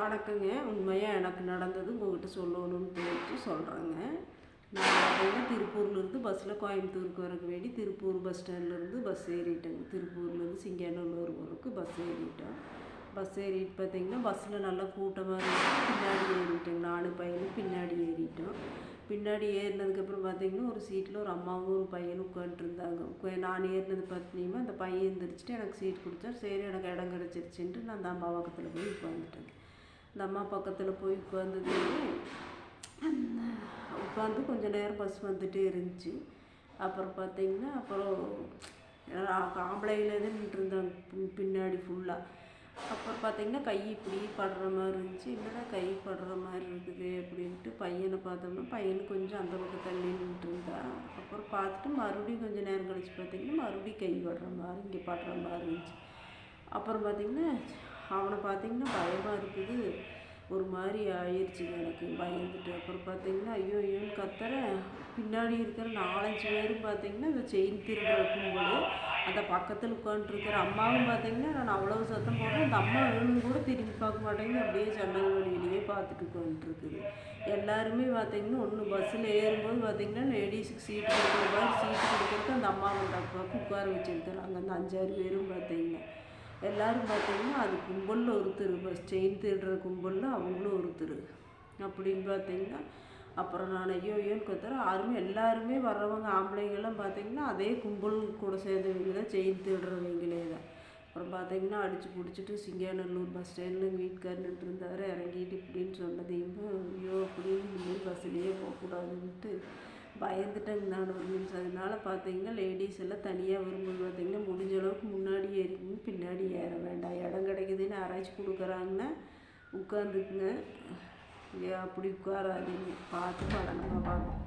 வணக்கங்க. உண்மையாக எனக்கு நடந்தது உங்கள்கிட்ட சொல்லணும்னு தெரிஞ்சு சொல்கிறேங்க நான் பார்த்தீங்கன்னா திருப்பூர்லேருந்து பஸ்ஸில் கோயம்புத்தூருக்கு வரக்கு வேண்டி திருப்பூர் பஸ் ஸ்டாண்ட்லேருந்து பஸ் ஏறிட்டேங்க. திருப்பூர்லேருந்து சிங்காநல்லூர் வரைக்கும் பஸ் ஏறிட்டோம் பஸ் ஏறிட்டு பார்த்தீங்கன்னா பஸ்ஸில் நல்லா கூட்டமாக இருந்துச்சு. பின்னாடி ஏறிட்டேங்க. நாலு பையனும் பின்னாடி ஏறிட்டோம். பின்னாடி ஏறினதுக்கப்புறம் பார்த்தீங்கன்னா ஒரு சீட்டில் ஒரு அம்மாவும் ஒரு பையனும் உட்காந்துருந்தாங்க நான் ஏறினது பார்த்தீங்கன்னா அந்த பையன் எந்திரிச்சிட்டு எனக்கு சீட் கொடுத்தா சரி எனக்கு இடம் கிடச்சிருச்சுன்ட்டு நான் அந்த அம்மா பக்கத்தில் போய் உட்காந்துட்டேங்க இந்த அம்மா பக்கத்தில் போய் உட்காந்தது உட்காந்து கொஞ்சம் நேரம் பஸ் வந்துகிட்டே இருந்துச்சு. அப்புறம் பார்த்திங்கன்னா அப்புறம் ஆம்பளையில் நின்றுருந்தாங்க. பின்னாடி ஃபுல்லாக அப்புறம் பார்த்திங்கன்னா கை இப்படி படுற மாதிரி இருந்துச்சு. என்னடா கை படுற மாதிரி இருக்குது அப்படின்ட்டு பையனை பார்த்தோம்னா பையன் கொஞ்சம் அந்த பக்கம் தள்ளி நின்றுட்டு அப்புறம் பார்த்துட்டு மறுபடியும் கொஞ்சம் நேரம் கழிச்சு பார்த்திங்கன்னா மறுபடியும் கை படுற மாதிரி இங்கே படுற மாதிரி இருந்துச்சு. அப்புறம் பார்த்திங்கன்னா அவனை பார்த்தீங்கன்னா பயமாக இருக்குது. ஒரு மாதிரி ஆயிடுச்சுங்க எனக்கு பயந்துட்டு. அப்புறம் பார்த்தீங்கன்னா ஐயோ ஐயோன்னு கத்துறேன் பின்னாடி இருக்கிற நாலஞ்சு பேரும் பார்த்தீங்கன்னா இந்த செயின் திருடுற கும்பல் அந்த பக்கத்தில் உட்காந்துருக்கிற அம்மாவும் பார்த்தீங்கன்னா நான் அவ்வளோ சத்தம் போடுறேன். அந்த அம்மா வேணும் கூட திரும்பி பார்க்க மாட்டேங்குது. அப்படியே ஜன்னல் வழியிலேயே பார்த்துட்டு உட்காந்துருக்குது எல்லாருமே பார்த்தீங்கன்னா ஒன்று பஸ்ஸில் ஏறும்போது பார்த்தீங்கன்னா லேடிஸுக்கு சீட்டு கொடுக்குற மாதிரி சீட்டு கொடுக்குறதுக்கு அந்த அம்மா அந்த உட்கார வச்சுருக்குறாங்க அந்த அஞ்சாறு பேரும் பார்த்தீங்கன்னா. எல்லாரும் பார்த்தீங்கன்னா அது கும்பலில் ஒருத்தர் பஸ் செயின் திருடுற கும்பலில் அவங்களும் ஒருத்தர் அப்படின்னு பார்த்தீங்கன்னா அப்புறம் நான் ஐயோ ஐயோன்னு கத்துறேன் யாருமே எல்லாருமே வர்றவங்க ஆம்பளைங்கெல்லாம் பார்த்தீங்கன்னா அதே கும்பல் கூட சேர்ந்தவங்க தான் செயின் திருடுறவங்களே தான். அப்புறம் பார்த்தீங்கன்னா அடித்து பிடிச்சிட்டு சிங்காநல்லூர் பஸ் ஸ்டாண்டில் எங்கள் வீட்டுக்காரர் இருந்தார் இறங்கிட்டு இப்படின்னு சொன்னதையும் ஐயோ அப்படின்னு இனிமேல் பஸ்ஸுலேயே போகக்கூடாதுன்ட்டு பயந்துட்டேங்க நான். ஒரு நிமிஷம் அதனால பார்த்தீங்கன்னா லேடிஸ் எல்லாம் தனியாக வரும்போது பார்த்தீங்கன்னா முடிஞ்ச அளவுக்கு முன்னாடி ஏறிக்கணும். பின்னாடி ஏற வேண்டாம். இடம் கிடைக்குதுன்னு ஆராய்ச்சி கொடுக்குறாங்கன்னா உட்காந்துக்குங்க. அப்படி உட்காராதீங்க. பார்த்து பழங்கமாக பார்க்கணும்.